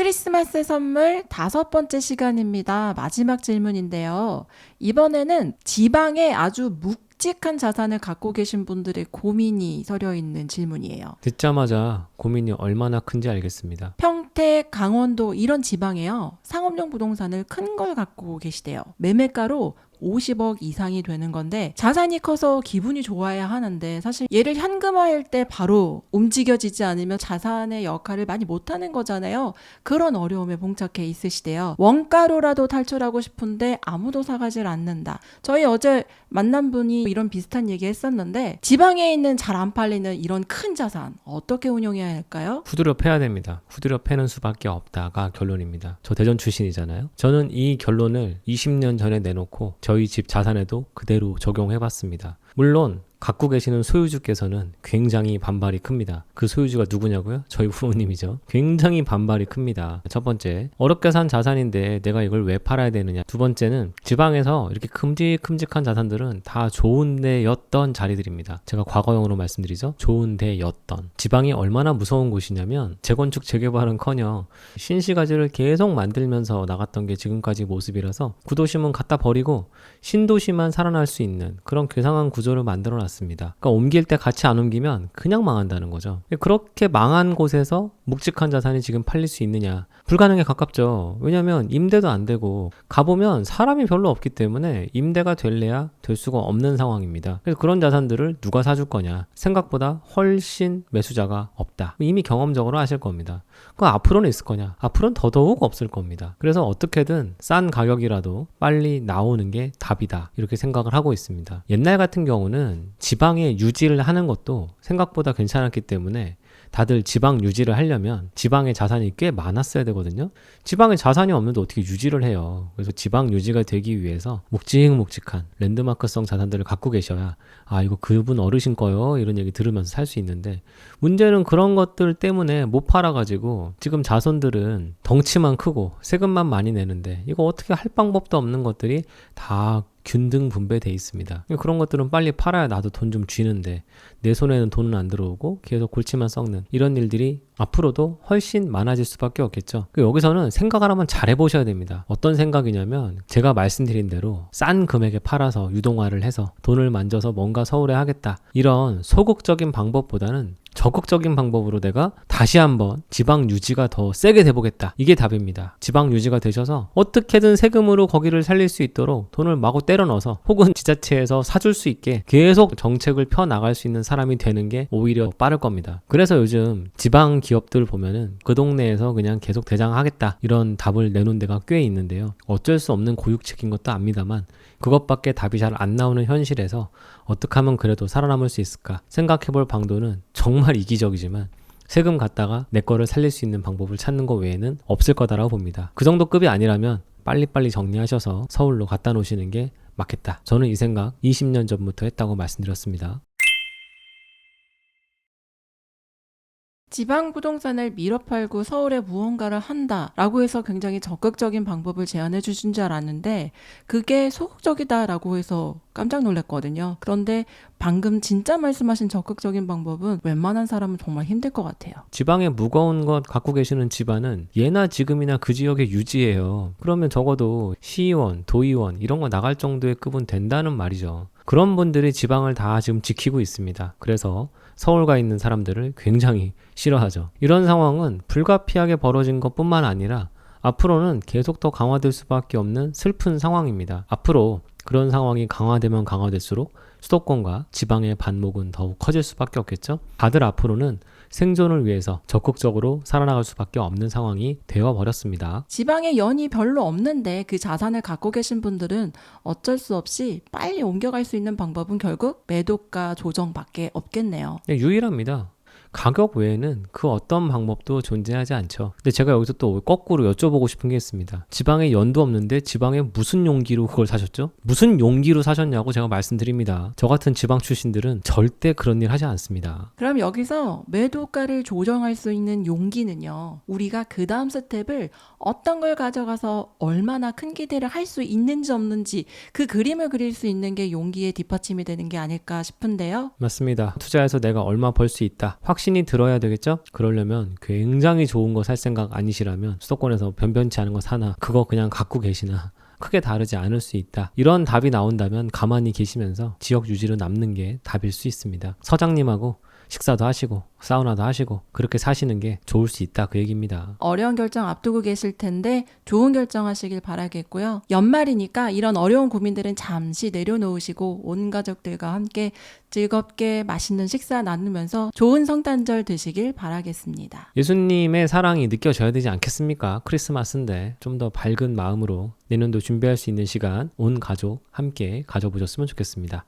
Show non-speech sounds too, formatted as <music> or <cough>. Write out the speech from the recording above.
크리스마스 선물 다섯 번째 시간입니다. 마지막 질문인데요. 이번에는 지방에 아주 묵직한 자산을 갖고 계신 분들의 고민이 서려 있는 질문이에요. 듣자마자 고민이 얼마나 큰지 알겠습니다. 평택, 강원도 이런 지방에요. 상업용 부동산을 큰 걸 갖고 계시대요. 매매가로 50억 이상이 되는 건데 자산이 커서 기분이 좋아야 하는데 사실 얘를 현금화할 때 바로 움직여지지 않으면 자산의 역할을 많이 못하는 거잖아요. 그런 어려움에 봉착해 있으시대요. 원가로라도 탈출하고 싶은데 아무도 사가질 않는다. 저희 어제 만난 분이 이런 비슷한 얘기 했었는데 지방에 있는 잘 안 팔리는 이런 큰 자산 어떻게 운용해야 할까요? 후드려 패야 됩니다. 후드려 패는 수밖에 없다가 결론입니다. 저 대전 출신이잖아요. 저는 이 결론을 20년 전에 내놓고 저희 집 자산에도 그대로 적용해 봤습니다. 물론 갖고 계시는 소유주께서는 굉장히 반발이 큽니다. 그 소유주가 누구냐고요? 저희 부모님이죠. 굉장히 반발이 큽니다. 첫 번째, 어렵게 산 자산인데 내가 이걸 왜 팔아야 되느냐. 두 번째는 지방에서 이렇게 큼직큼직한 자산들은 다 좋은 데였던 자리들입니다. 제가 과거형으로 말씀드리죠. 좋은 데였던. 지방이 얼마나 무서운 곳이냐면 재건축 재개발은 커녕 신시가지를 계속 만들면서 나갔던 게 지금까지 모습이라서 구도심은 갖다 버리고 신도시만 살아날 수 있는 그런 괴상한 구조를 만들어 놨습니다. 그러니까 옮길 때 같이 안 옮기면 그냥 망한다는 거죠. 그렇게 망한 곳에서 묵직한 자산이 지금 팔릴 수 있느냐? 불가능에 가깝죠. 왜냐하면 임대도 안 되고 가보면 사람이 별로 없기 때문에 임대가 될래야 될 수가 없는 상황입니다. 그래서 그런 자산들을 누가 사줄 거냐? 생각보다 훨씬 매수자가 없다. 이미 경험적으로 아실 겁니다. 그 앞으로는 있을 거냐? 앞으로는 더더욱 없을 겁니다. 그래서 어떻게든 싼 가격이라도 빨리 나오는 게 답이다. 이렇게 생각을 하고 있습니다. 옛날 같은 경우는 지방에 유지를 하는 것도 생각보다 괜찮았기 때문에 다들 지방 유지를 하려면 지방의 자산이 꽤 많았어야 되거든요. 지방에 자산이 없는데 어떻게 유지를 해요. 그래서 지방 유지가 되기 위해서 묵직묵직한 랜드마크성 자산들을 갖고 계셔야 아 이거 그분 어르신 거요 이런 얘기 들으면서 살 수 있는데 문제는 그런 것들 때문에 못 팔아가지고 지금 자손들은 덩치만 크고 세금만 많이 내는데 이거 어떻게 할 방법도 없는 것들이 다 균등 분배돼 있습니다. 그런 것들은 빨리 팔아야 나도 돈 좀 쥐는데 내 손에는 돈은 안 들어오고 계속 골치만 썩는 이런 일들이 앞으로도 훨씬 많아질 수밖에 없겠죠. 그 여기서는 생각을 한번 잘 해보셔야 됩니다. 어떤 생각이냐면 제가 말씀드린 대로 싼 금액에 팔아서 유동화를 해서 돈을 만져서 뭔가 서울에 하겠다 이런 소극적인 방법보다는 적극적인 방법으로 내가 다시 한번 지방 유지가 더 세게 돼보겠다. 이게 답입니다. 지방 유지가 되셔서 어떻게든 세금으로 거기를 살릴 수 있도록 돈을 마구 때려 넣어서 혹은 지자체에서 사줄 수 있게 계속 정책을 펴 나갈 수 있는 사람이 되는 게 오히려 빠를 겁니다. 그래서 요즘 지방 기업들 보면은 그 동네에서 그냥 계속 대장하겠다 이런 답을 내놓은 데가 꽤 있는데요. 어쩔 수 없는 고육책인 것도 압니다만 그것밖에 답이 잘 안 나오는 현실에서 어떻게 하면 그래도 살아남을 수 있을까 생각해 볼 방도는 정말 이기적이지만 세금 갖다가 내 거를 살릴 수 있는 방법을 찾는 것 외에는 없을 거다라고 봅니다. 그 정도 급이 아니라면 빨리빨리 정리하셔서 서울로 갖다 놓으시는 게 맞겠다. 저는 이 생각 20년 전부터 했다고 말씀드렸습니다. 지방 부동산을 밀어 팔고 서울에 무언가를 한다라고 해서 굉장히 적극적인 방법을 제안해 주신 줄 알았는데 그게 소극적이다라고 해서 깜짝 놀랐거든요. 그런데 방금 진짜 말씀하신 적극적인 방법은 웬만한 사람은 정말 힘들 것 같아요. 지방에 무거운 것 갖고 계시는 집안은 예나 지금이나 그 지역에 유지해요. 그러면 적어도 시의원, 도의원 이런 거 나갈 정도의 급은 된다는 말이죠. 그런 분들이 지방을 다 지금 지키고 있습니다. 그래서 서울 가 있는 사람들을 굉장히 싫어하죠. 이런 상황은 불가피하게 벌어진 것 뿐만 아니라 앞으로는 계속 더 강화될 수밖에 없는 슬픈 상황입니다. 앞으로 그런 상황이 강화되면 강화될수록 수도권과 지방의 반목은 더욱 커질 수밖에 없겠죠. 다들 앞으로는 생존을 위해서 적극적으로 살아나갈 수밖에 없는 상황이 되어 버렸습니다. 지방에 연이 별로 없는데 그 자산을 갖고 계신 분들은 어쩔 수 없이 빨리 옮겨갈 수 있는 방법은 결국 매도가 조정밖에 없겠네요. 네, 유일합니다. 가격 외에는 그 어떤 방법도 존재하지 않죠. 근데 제가 여기서 또 거꾸로 여쭤보고 싶은 게 있습니다. 지방에 연도 없는데 지방에 무슨 용기로 그걸 사셨죠? 무슨 용기로 사셨냐고 제가 말씀드립니다. 저 같은 지방 출신들은 절대 그런 일 하지 않습니다. 그럼 여기서 매도가를 조정할 수 있는 용기는요. 우리가 그 다음 스텝을 어떤 걸 가져가서 얼마나 큰 기대를 할 수 있는지 없는지 그 그림을 그릴 수 있는 게 용기의 뒷받침이 되는 게 아닐까 싶은데요. 맞습니다. 투자해서 내가 얼마 벌 수 있다. 확실 확신이 들어야 되겠죠? 그러려면 굉장히 좋은 거 살 생각 아니시라면 수도권에서 변변치 않은 거 사나 그거 그냥 갖고 계시나 <laughs> 크게 다르지 않을 수 있다. 이런 답이 나온다면 가만히 계시면서 지역 유지로 남는 게 답일 수 있습니다. 서장님하고 식사도 하시고 사우나도 하시고 그렇게 사시는 게 좋을 수 있다 그 얘기입니다. 어려운 결정 앞두고 계실 텐데 좋은 결정하시길 바라겠고요. 연말이니까 이런 어려운 고민들은 잠시 내려놓으시고 온 가족들과 함께 즐겁게 맛있는 식사 나누면서 좋은 성탄절 되시길 바라겠습니다. 예수님의 사랑이 느껴져야 되지 않겠습니까? 크리스마스인데 좀 더 밝은 마음으로 내년도 준비할 수 있는 시간 온 가족 함께 가져보셨으면 좋겠습니다.